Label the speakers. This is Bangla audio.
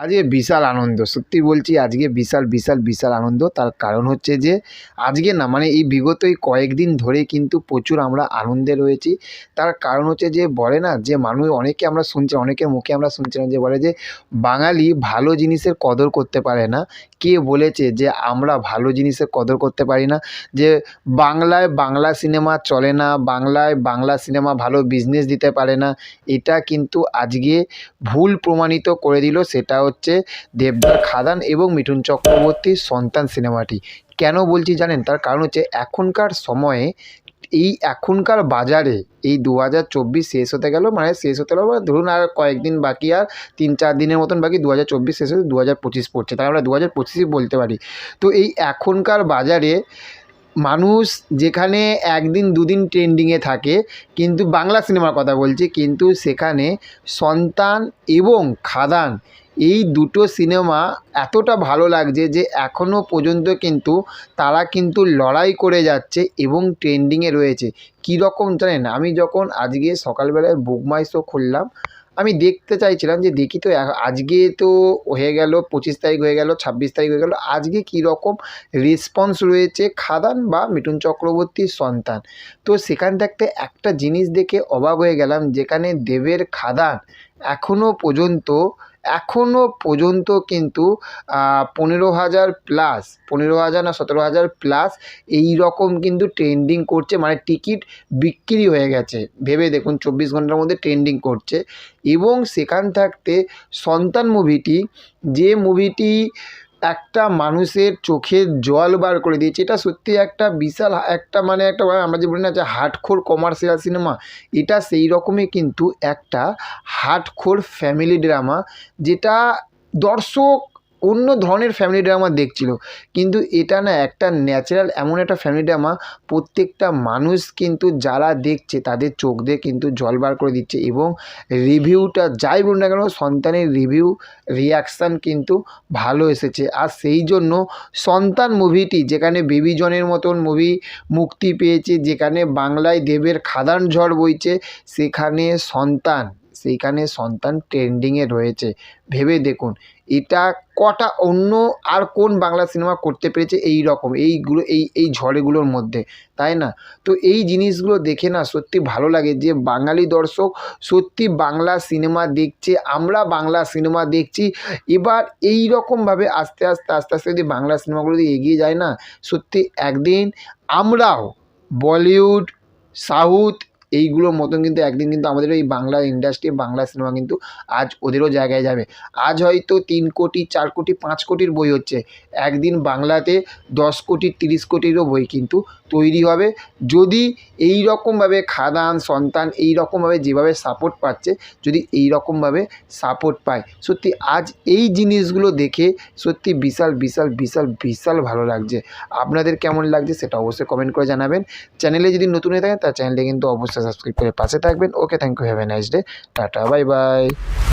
Speaker 1: আজকে বিশাল আনন্দ, সত্যি বলছি আজকে বিশাল বিশাল বিশাল আনন্দ। তার কারণ হচ্ছে যে, আজকে না মানে এই বিগত এই কয়েকদিন ধরে কিন্তু প্রচুর আমরা আনন্দে রয়েছি। তার কারণ হচ্ছে যে, বলে না যে, মানুষ অনেকে আমরা শুনছি, অনেকের মুখে আমরা শুনছিলাম যে, বলে যে, বাঙালি ভালো জিনিসের কদর করতে পারে না। কে বলেছে যে, আমরা ভালো জিনিসের কদর করতে পারি না? যে, বাংলায় বাংলা সিনেমা চলে না, বাংলায় বাংলা সিনেমা ভালো বিজনেস দিতে পারে না। এটা কিন্তু আজকে ভুল প্রমাণিত করে দিল সেটা হচ্ছে দেবদার খাদান এবং মিঠুন চক্রবর্তীর সন্তান সিনেমাটি। কেন বলছি জানেন? তার কারণ হচ্ছে এখনকার সময়ে এই এখনকার বাজারে এই দু হাজার চব্বিশ শেষ হতে গেল মানে শেষ হতে গেল মানে ধরুন আর কয়েকদিন বাকি আর তিন চার দিনের মতন বাকি দু হাজার চব্বিশ শেষ হতে দু হাজার পঁচিশ পড়ছে। তাই আমরা দু হাজার পঁচিশই বলতে পারি। তো এই এখনকার বাজারে মানুষ যেখানে একদিন দুদিন ট্রেন্ডিংয়ে থাকে, কিন্তু বাংলা সিনেমার কথা বলছি, কিন্তু সেখানে সন্তান এবং খাদান এই দুটো সিনেমা এতটা ভালো লাগছে যে এখনও পর্যন্ত কিন্তু তারা কিন্তু লড়াই করে যাচ্ছে এবং ট্রেন্ডিংয়ে রয়েছে। কীরকম জানেন? আমি যখন আজকে সকালবেলায় বুক মাই শো খুললাম, আমি দেখতে চাইছিলাম যে দেখি তো আজকে তো হয়ে গেল, পঁচিশ তারিখ হয়ে গেল, ছাব্বিশ তারিখ হয়ে গেল, আজকে কীরকম রেসপন্স রয়েছে খাদান বা মিঠুন চক্রবর্তীর সন্তান। তো সেখান থাকতে একটা জিনিস দেখে অবাক হয়ে গেলাম, যেখানে দেবের খাদান এখনও পর্যন্ত এখনও পর্যন্ত কিন্তু পনেরো হাজার প্লাস পনেরো হাজার না সতেরো হাজার প্লাস এই রকম কিন্তু ট্রেন্ডিং করছে মানে টিকিট বিক্রি হয়ে গেছে। ভেবে দেখুন, চব্বিশ ঘণ্টার মধ্যে ট্রেন্ডিং করছে। এবং সেখান থাকতে সন্তান মুভিটি যে মুভিটি একটা মানুষের চোখের জল বার করে দিয়েছে। এটা সত্যি একটা বিশাল একটা মানে একটা আমরা যে বলি না যে হার্টখোর কমার্শিয়াল সিনেমা এটা সেই রকমই কিন্তু একটা হার্টখোর ফ্যামিলি ড্রামা যেটা দর্শক অন্য ধরনের ফ্যামিলি ড্রামা দেখছিল। কিন্তু এটা না একটা ন্যাচারাল এমন একটা ফ্যামিলি ড্রামা প্রত্যেকটা মানুষ কিন্তু যারা দেখছে তাদের চোখ দিয়ে কিন্তু জল বার করে দিচ্ছে এবং রিভিউটা যাই বলুন না কেন, সন্তানের রিভিউ রিয়াকশান কিন্তু ভালো এসেছে। আর সেই জন্য সন্তান মুভিটি যেখানে বেবি জনের মতন মুভি মুক্তি পেয়েছে, যেখানে বাংলায় দেবের খাদান ঝড় বইছে, সেখানে সন্তান সেইখানে সন্তান ট্রেন্ডিংয়ে রয়েছে। ভেবে দেখুন, এটা কটা অন্য আর কোন বাংলা সিনেমা করতে পেরেছে এই রকম এইগুলো, এই এই ঝড়েগুলোর মধ্যে, তাই না? তো এই জিনিসগুলো দেখে না সত্যি ভালো লাগে যে বাঙালি দর্শক সত্যি বাংলা সিনেমা দেখছে, আমরা বাংলা সিনেমা দেখছি। এবার এই রকমভাবে আস্তে আস্তে আস্তে আস্তে যদি বাংলা সিনেমাগুলো যদি এগিয়ে যায় না, সত্যি একদিন আমরাও বলিউড, সাউথ এইগুলোর মতন কিন্তু একদিন কিন্তু আমাদের এই বাংলা ইন্ডাস্ট্রি বাংলা সিনেমা কিন্তু আজ ওদেরও জায়গায় যাবে। আজ হয়তো তিন কোটি, চার কোটি, পাঁচ কোটির বই হচ্ছে। একদিন বাংলাতে দশ কোটি, তিরিশ কোটিরও বই কিন্তু তৈরি হবে। যদি এই রকমভাবে খাদান, সন্তান এই রকমভাবে যেভাবে সাপোর্ট পাচ্ছে, যদি এই রকমভাবে সাপোর্ট পায়, সত্যি আজ এই জিনিসগুলো দেখে সত্যি বিশাল বিশাল বিশাল বিশাল ভালো লাগছে। আপনাদের কেমন লাগছে সেটা অবশ্যই কমেন্ট করে জানাবেন। চ্যানেলে যদি নতুন হয়ে থাকেন, তার চ্যানেলটি কিন্তু অবশ্যই সাবস্ক্রাইব করে পাশে থাকবেন। Okay thank you have a nice day tata bye bye